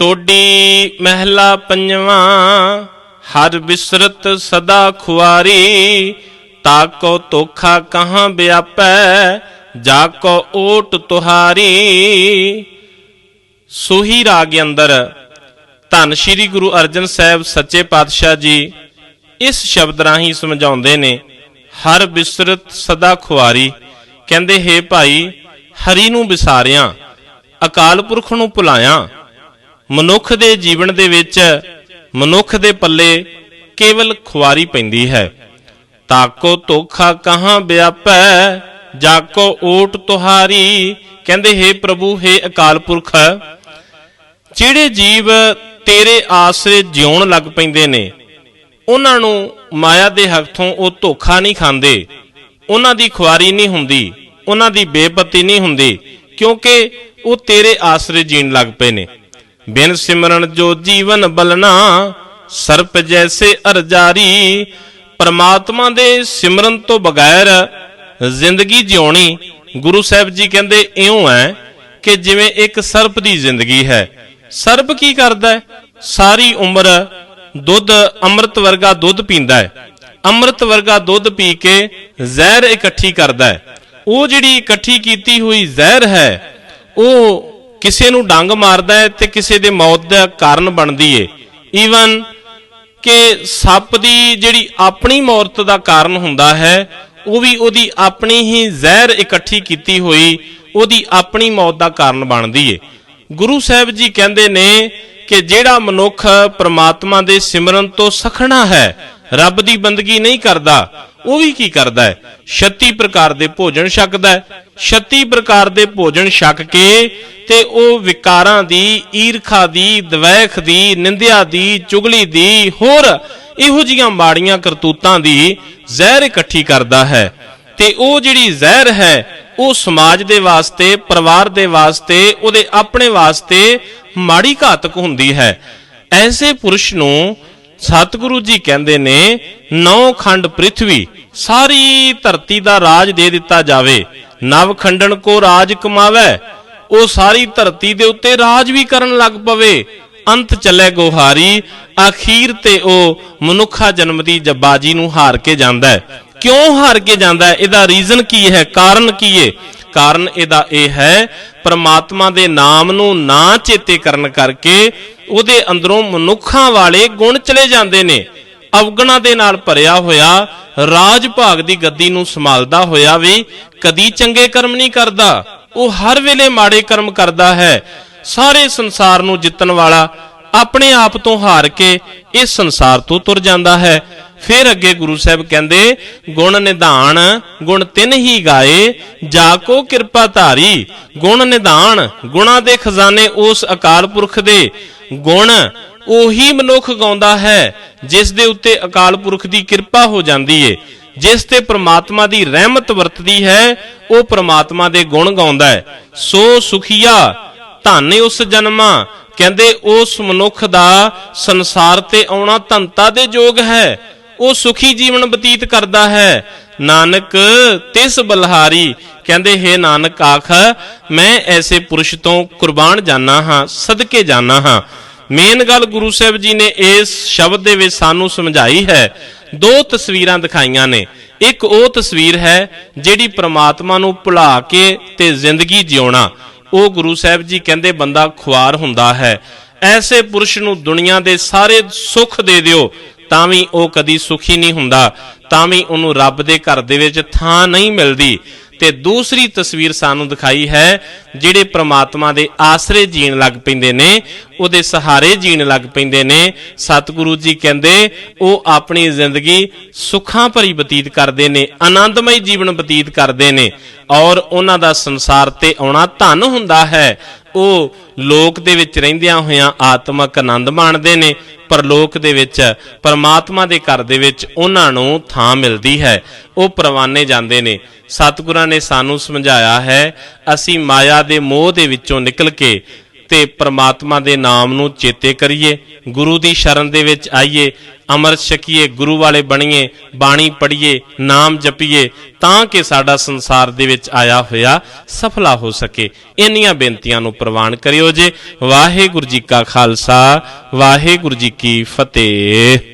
ਟੋਡੀ ਮਹਿਲਾ ਪੰਜਵਾਂ, ਹਰ ਬਿਸਰਤ ਸਦਾ ਖੁਆਰੀ ਤਾਕੋ ਤੋਖਾ ਕਹਾਂ ਵਿਆਪੈ ਜਾ ਕੋ ਓਟ ਤੁਹਾਰੀ। ਸੋਹੀ ਰਾਗ ਅੰਦਰ, ਧੰਨ ਸ਼੍ਰੀ ਗੁਰੂ ਅਰਜਨ ਸਾਹਿਬ ਸੱਚੇ ਪਾਤਸ਼ਾਹ ਜੀ, ਇਸ ਸ਼ਬਦ ਰਾਹੀਂ ਸਮਝਾਉਂਦੇ ਨੇ, ਹਰ ਬਿਸਰਤ ਸਦਾ ਖੁਆਰੀ। ਕਹਿੰਦੇ, ਹੈ ਭਾਈ, ਹਰੀ ਨੂੰ ਵਿਸਾਰਿਆਂ ਅਕਾਲ ਪੁਰਖ ਨੂੰ ਭੁਲਾਇਆ ਮਨੁੱਖ ਦੇ ਜੀਵਨ ਦੇ ਵਿੱਚ ਮਨੁੱਖ ਦੇ ਪੱਲੇ ਕੇਵਲ ਖੁਆਰੀ ਪੈਂਦੀ ਹੈ। ਤਾਕੋ ਧੋਖਾ ਕਹਾਂ ਵਿਆਪੈ, ਜਾਕੋ ਓਟ ਤੁਹਾਰੀ, ਕਹਿੰਦੇ ਹੈ ਪ੍ਰਭੂ, ਹੈ ਅਕਾਲ ਪੁਰਖ। ਜਿਹੜੇ ਜੀਵ ਤੇਰੇ ਆਸਰੇ ਜਿਉਣ ਲੱਗ ਪੈਂਦੇ ਨੇ, ਉਹਨਾਂ ਨੂੰ ਮਾਇਆ ਦੇ ਹੱਥੋਂ ਉਹ ਧੋਖਾ ਨਹੀਂ ਖਾਂਦੇ। ਉਹਨਾਂ ਦੀ ਖੁਆਰੀ ਨਹੀਂ ਹੁੰਦੀ, ਉਹਨਾਂ ਦੀ ਬੇਪਤੀ ਨਹੀਂ ਹੁੰਦੀ, ਕਿਉਂਕਿ ਉਹ ਤੇਰੇ ਆਸਰੇ ਜੀਣ ਲੱਗ ਪਏ ਨੇ। ਬਿਨ ਸਿਮਰਨ ਜੋ ਜੀਵਨ ਬਲਨਾ ਸਰਪ ਜੈਸੇ ਅਰਜਾਰੀ, ਪਰਮਾਤਮਾ ਦੇ ਸਿਮਰਨ ਤੋਂ ਬਗੈਰ ਜ਼ਿੰਦਗੀ ਜਿਉਣੀ। ਗੁਰੂ ਸਾਹਿਬ ਜੀ ਕਹਿੰਦੇ, ਇਉਂ ਹੈ ਕਿ ਜਿਵੇਂ ਇੱਕ ਸਰਪ ਦੀ ਜ਼ਿੰਦਗੀ ਹੈ। ਸਰਪ ਕੀ ਕਰਦਾ ਹੈ? ਸਾਰੀ ਉਮਰ ਦੁੱਧ, ਅੰਮ੍ਰਿਤ ਵਰਗਾ ਦੁੱਧ ਪੀਂਦਾ ਹੈ। ਅੰਮ੍ਰਿਤ ਵਰਗਾ ਦੁੱਧ ਪੀ ਕੇ ਜ਼ਹਿਰ ਇਕੱਠੀ ਕਰਦਾ ਹੈ। ਉਹ ਜਿਹੜੀ ਇਕੱਠੀ ਕੀਤੀ ਹੋਈ ਜ਼ਹਿਰ ਹੈ, ਉਹ ਕਿਸੇ ਨੂੰ ਡੰਗ ਮਾਰਦਾ ਹੈ ਤੇ ਕਿਸੇ ਦੇ ਮੌਤ ਦਾ ਕਾਰਨ ਬਣਦੀ ਏ। ਈਵਨ ਕਿ ਸੱਪ ਦੀ ਜਿਹੜੀ ਆਪਣੀ ਮੌਤ ਦਾ ਕਾਰਨ ਹੁੰਦਾ ਹੈ, ਉਹ ਵੀ ਉਹਦੀ ਆਪਣੀ ਹੀ ਜ਼ਹਿਰ ਇਕੱਠੀ ਕੀਤੀ ਹੋਈ ਉਹਦੀ ਆਪਣੀ ਮੌਤ ਦਾ ਕਾਰਨ ਬਣਦੀ ਏ। ਗੁਰੂ ਸਾਹਿਬ ਜੀ ਕਹਿੰਦੇ ਨੇ ਕਿ ਜਿਹੜਾ ਮਨੁੱਖ ਪ੍ਰਮਾਤਮਾ ਦੇ ਸਿਮਰਨ ਤੋਂ ਸਖਣਾ ਹੈ, ਰੱਬ ਦੀ ਬੰਦਗੀ ਨਹੀਂ ਕਰਦਾ ਉਹ ਵੀ ਕੀ ਕਰਦਾ ਹੈ? 36 ਪ੍ਰਕਾਰ ਦੇ ਭੋਜਨ ਛਕਦਾ ਹੈ। 36 ਪ੍ਰਕਾਰ ਦੇ ਭੋਜਨ ਛਕ ਕੇ ਤੇ ਉਹ ਵਿਕਾਰਾਂ ਦੀ, ਈਰਖਾ ਦੀ, ਦਵੈਖ ਦੀ, ਨਿੰਦਿਆ ਦੀ, ਚੁਗਲੀ ਦੀ, ਹੋਰ ਇਹੋ ਜੀਆਂ ਮਾੜੀਆਂ ਕਰਤੂਤਾਂ ਦੀ ਜ਼ਹਿਰ ਇਕੱਠੀ ਕਰਦਾ ਹੈ। ਤੇ ਉਹ ਜਿਹੜੀ ਜ਼ਹਿਰ ਹੈ, ਉਹ ਸਮਾਜ ਦੇ ਵਾਸਤੇ, ਪਰਿਵਾਰ ਦੇ ਵਾਸਤੇ, ਉਹਦੇ ਆਪਣੇ ਵਾਸਤੇ ਮਾੜੀ ਘਾਤਕ ਹੁੰਦੀ ਹੈ। ਐਸੇ ਪੁਰਸ਼ ਨੂੰ ਸਤਿਗੁਰੂ ਜੀ ਕਹਿੰਦੇ ਨੇ, ਨੌ ਖੰਡ ਪ੍ਰithvi ਸਾਰੀ ਧਰਤੀ ਦਾ ਰਾਜ ਦੇ ਦਿੱਤਾ ਜਾਵੇ। ਨਵ ਖੰਡਣ ਕੋ ਰਾਜ ਕਮਾਵੇ, ਉਹ ਸਾਰੀ ਧਰਤੀ ਦੇ ਉੱਤੇ ਰਾਜ ਵੀ ਕਰਨ ਲੱਗ ਪਵੇ। ਅੰਤ ਚੱਲੇ ਗੋਹਾਰੀ, ਅਖੀਰ ਤੇ ਉਹ ਮਨੁੱਖਾ ਜਨਮ ਦੀ ਜੱਬਾਜੀ ਨੂੰ ਹਾਰ ਕੇ ਜਾਂਦਾ ਹੈ। ਕਿਉਂ ਹਾਰ ਕੇ ਜਾਂਦਾ ਹੈ? ਇਹਦਾ ਰੀਜ਼ਨ ਕੀ ਹੈ? ਕਾਰਨ ਕੀ ਹੈ? ਕਾਰਨ ਇਹਦਾ ਇਹ ਹੈ, ਪ੍ਰਮਾਤਮਾ ਦੇ ਨਾਮ ਨੂੰ ਨਾ ਚੇਤੇ ਕਰਨ ਕਰਕੇ ਉਹਦੇ ਅੰਦਰੋਂ ਮਨੁੱਖਾਂ ਵਾਲੇ ਗੁਣ ਚਲੇ ਜਾਂਦੇ ਨੇ। ਅਵਗਣਾ ਦੇ ਨਾਲ ਭਰਿਆ ਹੋਇਆ, ਰਾਜ ਭਾਗ ਦੀ ਗੱਦੀ ਨੂੰ ਸੰਭਾਲਦਾ ਹੋਇਆ ਵੀ ਕਦੀ ਚੰਗੇ ਕਰਮ ਨਹੀਂ ਕਰਦਾ। ਉਹ ਹਰ ਵੇਲੇ ਮਾੜੇ ਕਰਮ ਕਰਦਾ ਹੈ। ਸਾਰੇ ਸੰਸਾਰ ਨੂੰ ਜਿੱਤਣ ਵਾਲਾ ਆਪਣੇ ਆਪ ਤੋਂ ਹਾਰ ਕੇ ਇਸ ਸੰਸਾਰ ਤੋਂ ਤੁਰ ਜਾਂਦਾ ਹੈ। ਫਿਰ ਅੱਗੇ ਗੁਰੂ ਸਾਹਿਬ ਕਹਿੰਦੇ, ਗੁਣ ਨਿਧਾਨ, ਗੁਣ ਤਿੰਨ ਹੀ ਗਾਏ, ਜਾ ਕੋ ਕਿਰਪਾ ਧਾਰੀ, ਗੁਣ ਨਿਧਾਨ, ਗੁਣਾ ਦੇ ਖਜ਼ਾਨੇ ਉਸ ਅਕਾਲ ਪੁਰਖ ਦੇ। ਗੁਣ ਉਹੀ ਮਨੁੱਖ ਗਾਉਂਦਾ ਹੈ, ਜਿਸ ਦੇ ਉੱਤੇ ਅਕਾਲ ਪੁਰਖ ਦੀ ਕਿਰਪਾ ਹੋ ਜਾਂਦੀ ਏ। ਜਿਸ ਤੇ ਪ੍ਰਮਾਤਮਾ ਦੀ ਰਹਿਮਤ ਵਰਤਦੀ ਹੈ, ਉਹ ਪ੍ਰਮਾਤਮਾ ਦੇ ਗੁਣ ਗਾਉਂਦਾ ਹੈ। ਸੋ ਸੁਖੀਆ ਧੰਨ ਉਸ ਜਨਮਾ। ਕਹਿੰਦੇ, ਉਸ ਮਨੁੱਖ ਦਾ ਸੰਸਾਰ ਤੇ ਆਉਣਾ ਧੰਤਾ ਦੇ ਯੋਗ ਹੈ। ਉਹ ਸੁਖੀ ਜੀਵਨ ਬਤੀਤ ਕਰਦਾ ਹੈ। ਨਾਨਕ, ਤਿਸ ਬਲਹਾਰੀ। ਕਹਿੰਦੇ, ਹੈ ਨਾਨਕ, ਆਖ, ਮੈਂ ਐਸੇ ਪੁਰਸ਼ ਤੋਂ ਕੁਰਬਾਨ ਜਾਣਾ ਹਾਂ, ਸਦਕੇ ਜਾਣਾ ਹਾਂ। ਮੇਨ ਗੱਲ ਗੁਰੂ ਸਾਹਿਬ ਜੀ ਨੇ ਇਸ ਸ਼ਬਦ ਦੇ ਵਿੱਚ ਸਾਨੂੰ ਸਮਝਾਈ ਹੈ। ਦੋ ਤਸਵੀਰਾਂ ਦਿਖਾਈਆਂ ਨੇ। ਇੱਕ ਉਹ ਤਸਵੀਰ ਹੈ, ਜਿਹੜੀ ਪ੍ਰਮਾਤਮਾ ਨੂੰ ਭੁਲਾ ਕੇ ਤੇ ਜ਼ਿੰਦਗੀ ਜਿਉਣਾ। ਉਹ ਗੁਰੂ ਸਾਹਿਬ ਜੀ ਕਹਿੰਦੇ ਬੰਦਾ ਖੁਆਰ ਹੁੰਦਾ ਹੈ। ਐਸੇ ਪੁਰਸ਼ ਨੂੰ ਦੁਨੀਆ ਦੇ ਸਾਰੇ ਸੁੱਖ ਦੇ ਦਿਓ, ਤਾਂ ਵੀ ਉਹ ਕਦੀ ਸੁਖੀ ਨਹੀਂ ਹੁੰਦਾ, ਤਾਂ ਵੀ ਉਹਨੂੰ ਰੱਬ ਦੇ ਘਰ ਦੇ ਵਿੱਚ ਥਾਂ ਨਹੀਂ ਮਿਲਦੀ। ਤੇ ਦੂਸਰੀ ਤਸਵੀਰ ਸਾਨੂੰ ਦਿਖਾਈ ਹੈ, ਜਿਹੜੇ ਪ੍ਰਮਾਤਮਾ ਦੇ ਆਸਰੇ ਜੀਣ ਲੱਗ ਪੈਂਦੇ ਨੇ, ਉਹਦੇ ਸਹਾਰੇ ਜੀਣ ਲੱਗ ਪੈਂਦੇ ਨੇ। ਸਤਿਗੁਰੂ ਜੀ ਕਹਿੰਦੇ, ਉਹ ਆਪਣੀ ਜ਼ਿੰਦਗੀ ਸੁੱਖਾਂ ਭਰੀ ਬਤੀਤ ਕਰਦੇ ਨੇ, ਆਨੰਦਮਈ ਜੀਵਨ ਬਤੀਤ ਕਰਦੇ ਨੇ ਔਰ ਉਹਨਾਂ ਦਾ ਸੰਸਾਰ ਤੇ ਆਉਣਾ ਧਨ ਹੁੰਦਾ ਹੈ। ਉਹ ਲੋਕ ਦੇ ਵਿੱਚ ਰਹਿੰਦਿਆਂ ਹੋਇਆਂ ਆਤਮਿਕ ਆਨੰਦ ਮਾਣਦੇ ਨੇ, ਪਰਲੋਕ ਦੇ ਵਿੱਚ, ਪਰਮਾਤਮਾ ਦੇ ਘਰ ਦੇ ਵਿੱਚ ਉਹਨਾਂ ਨੂੰ ਥਾਂ ਮਿਲਦੀ ਹੈ। ਉਹ ਪ੍ਰਵਾਨੇ ਜਾਂਦੇ ਨੇ। ਸਤਿਗੁਰਾਂ ਨੇ ਸਾਨੂੰ ਸਮਝਾਇਆ ਹੈ, ਅਸੀਂ ਮਾਇਆ ਦੇ ਮੋਹ ਦੇ ਵਿੱਚੋਂ ਨਿਕਲ ਕੇ ਤੇ ਪ੍ਰਮਾਤਮਾ ਦੇ ਨਾਮ ਨੂੰ ਚੇਤੇ ਕਰੀਏ, ਗੁਰੂ ਦੀ ਸ਼ਰਨ ਦੇ ਵਿੱਚ ਆਈਏ ਅੰਮ੍ਰਿਤ ਛਕੀਏ, ਗੁਰੂ ਵਾਲੇ ਬਣੀਏ, ਬਾਣੀ ਪੜ੍ਹੀਏ, ਨਾਮ ਜਪੀਏ, ਤਾਂ ਕਿ ਸਾਡਾ ਸੰਸਾਰ ਦੇ ਵਿੱਚ ਆਇਆ ਹੋਇਆ ਸਫਲਾ ਹੋ ਸਕੇ। ਇੰਨੀਆਂ ਬੇਨਤੀਆਂ ਨੂੰ ਪ੍ਰਵਾਨ ਕਰਿਓ ਜੇ। ਵਾਹਿਗੁਰੂ ਜੀ ਕਾ ਖਾਲਸਾ, ਵਾਹਿਗੁਰੂ ਜੀ ਕੀ ਫਤਿਹ।